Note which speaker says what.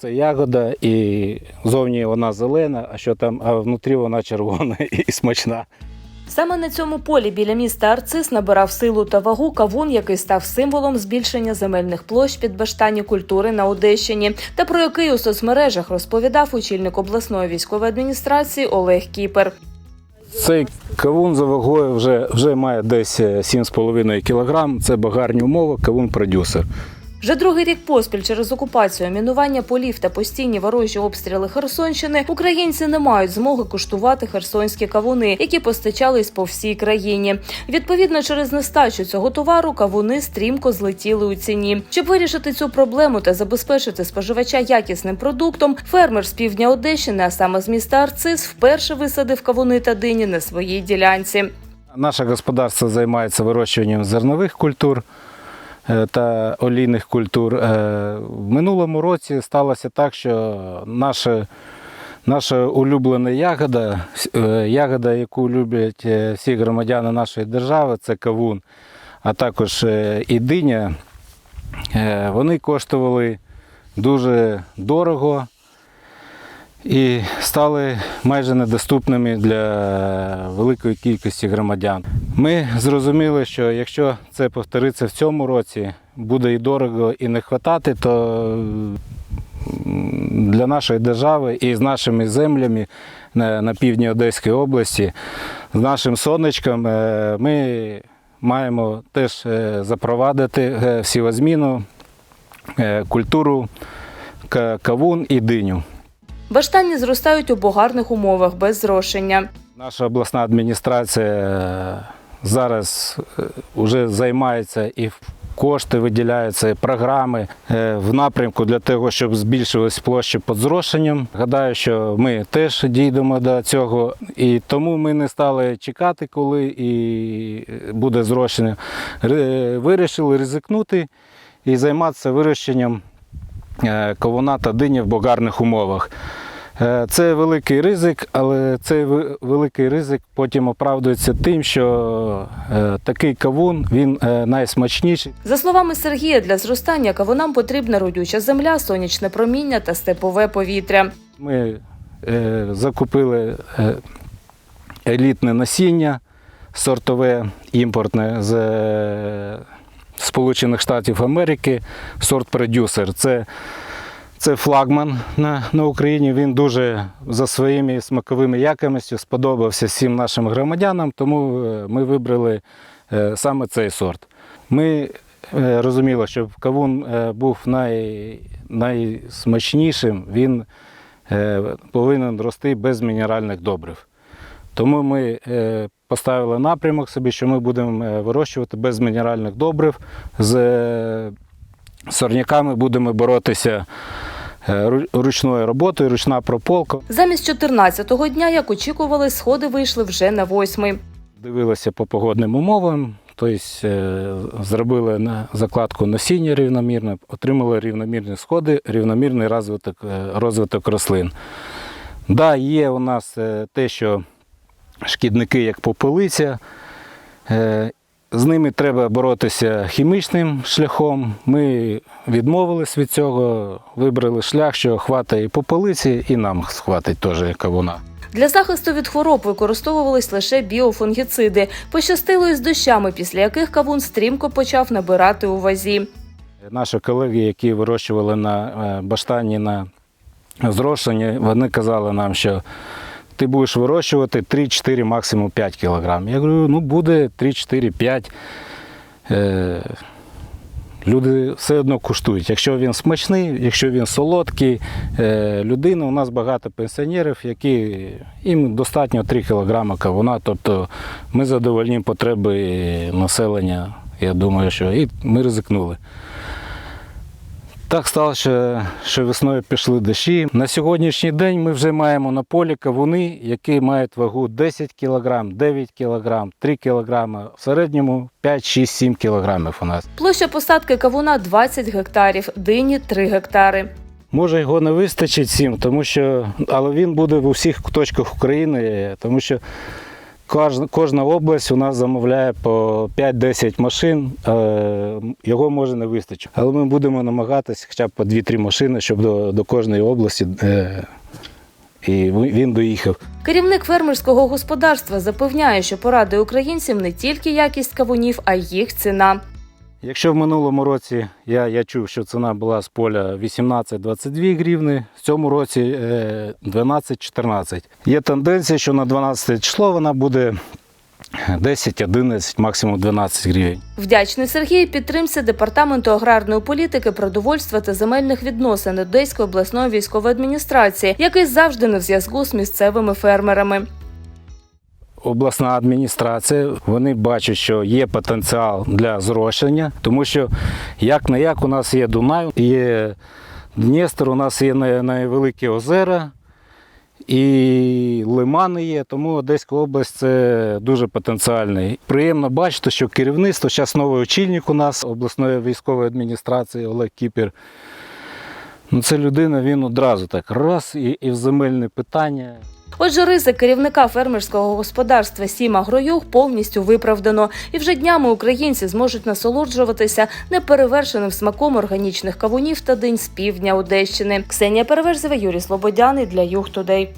Speaker 1: Це ягода, і зовні вона зелена, а що там, а внутрі вона червона і смачна.
Speaker 2: Саме на цьому полі біля міста Арцис набирав силу та вагу кавун, який став символом збільшення земельних площ під баштані культури на Одещині, та про який у соцмережах розповідав очільник обласної військової адміністрації Олег Кіпер.
Speaker 1: Цей кавун за вагою вже, вже має десь е, 7,5 кг. Це багарні умови, кавун продюсер.
Speaker 2: Вже другий рік поспіль через окупацію, мінування полів та постійні ворожі обстріли Херсонщини українці не мають змоги куштувати херсонські кавуни, які постачались по всій країні. Відповідно, через нестачу цього товару кавуни стрімко злетіли у ціні. Щоб вирішити цю проблему та забезпечити споживача якісним продуктом, фермер з півдня Одещини, а саме з міста Арцис, вперше висадив кавуни та дині на своїй ділянці.
Speaker 1: Наше господарство займається вирощуванням зернових культур та олійних культур. Е, В минулому році сталося так, що наша, наша улюблена ягода, е, ягода, яку люблять е, всі громадяни нашої держави, це кавун, а також е, і диня, е, вони коштували дуже дорого і стали майже недоступними для великої кількості громадян. Ми зрозуміли, що якщо це повториться в цьому році, буде і дорого, і не хватати, то для нашої держави і з нашими землями на, півдні Одеської області, з нашим сонечком, е, ми маємо теж е, запровадити е, всівозмінну е, культуру кавун і диню.
Speaker 2: Баштані зростають у богарних умовах без зрошення.
Speaker 1: Наша обласна адміністрація е, зараз вже займається і кошти виділяються, і програми е, в напрямку для того, щоб збільшилась площа під зрошенням. Гадаю, що ми теж дійдемо до цього, і тому ми не стали чекати, коли і буде зрошення. Вирішили ризикнути і займатися вирощенням е, кавуна та дині в богарних умовах. Е, Це великий ризик, але цей великий ризик потім оправдується тим, що е, такий кавун він найсмачніший.
Speaker 2: За словами Сергія, для зростання кавунам потрібна родюча земля, сонячне проміння та степове повітря.
Speaker 1: Ми закупили елітне насіння сортове, імпортне з Сполучених Штатів Америки, сорт продюсер. Це, це флагман на, на Україні. Він дуже за своїми смаковими якостями сподобався всім нашим громадянам, тому е, ми вибрали е, саме цей сорт. Ми е, розуміли, щоб кавун був най, найсмачнішим, він повинен рости без мінеральних добрив. Тому ми поставили напрямок собі, що ми будемо е, вирощувати без мінеральних добрив. З е, сорняками будемо боротися е, ручною роботою, ручна прополка.
Speaker 2: Замість 14-го дня, як очікували, сходи вийшли вже на восьмий.
Speaker 1: Дивилися по погодним умовам, тобто зробили на закладку насіння рівномірне, отримали рівномірні сходи, рівномірний розвиток, розвиток рослин. Да, є у нас те, що шкідники, як попелиця, е, з ними треба боротися хімічним шляхом. Ми відмовились від цього, вибрали шлях, що хватає і попелиці, і нам хватить теж кавуна.
Speaker 2: Для захисту від хвороб використовувались лише біофунгіциди. Пощастило із дощами, після яких кавун стрімко почав набирати у вазі.
Speaker 1: Наші колеги, які вирощували на е, баштані на зрошенні, вони казали нам, що ти будеш вирощувати 3-4, максимум 5 кг. Я говорю, ну буде 3-4-5. Е, Люди все одно куштують. Якщо він смачний, якщо він солодкий, е, людина, у нас багато пенсіонерів, які їм достатньо 3 кг кавуна. Тобто ми задовольнимо потреби населення. Я думаю, що і ми ризикнули. Так сталося, що весною пішли дощі. На сьогоднішній день ми вже маємо на полі кавуни, які мають вагу 10 кг, 9 кг, 3 кг, в середньому 5, 6, 7 кг у нас.
Speaker 2: Площа посадки кавуна 20 гектарів, дині 3 гектари.
Speaker 1: Може його не вистачить всім, тому що, але він буде в усіх точках України, тому що Кожна, область у нас замовляє по 5-10 машин. Е, Його може не вистачити. Але ми будемо намагатися хоча б по 2-3 машини, щоб до, до кожної області е, і він доїхав.
Speaker 2: Керівник фермерського господарства запевняє, що порадує українцям не тільки якість кавунів, а й їх ціна.
Speaker 1: Якщо в минулому році я, я чув, що ціна була з поля 18-22 гривни, в цьому році е, 12-14. Є тенденція, що на 12 число вона буде 10-11, максимум 12 гривень.
Speaker 2: Вдячний Сергій підтримці департаменту аграрної політики, продовольства та земельних відносин Одеської обласної військової адміністрації, який завжди на зв'язку з місцевими фермерами.
Speaker 1: Обласна адміністрація, вони бачать, що є потенціал для зрошення, тому що як не як у нас є Дунай, є Дністер, у нас є найвеликі озера і лимани є, тому Одеська область це дуже потенціальний. Приємно бачити, що керівництво, зараз новий очільник у нас обласної військової адміністрації Олег Кіпір. Ну, це людина, він одразу так раз і, і в земельне питання.
Speaker 2: Отже, ризик керівника фермерського господарства Сіма Гроюх повністю виправдано, і вже днями українці зможуть насолоджуватися неперевершеним смаком органічних кавунів та день з півдня Одещини. Ксенія Переверзева, Юрій Слободяний для Юг Тудей.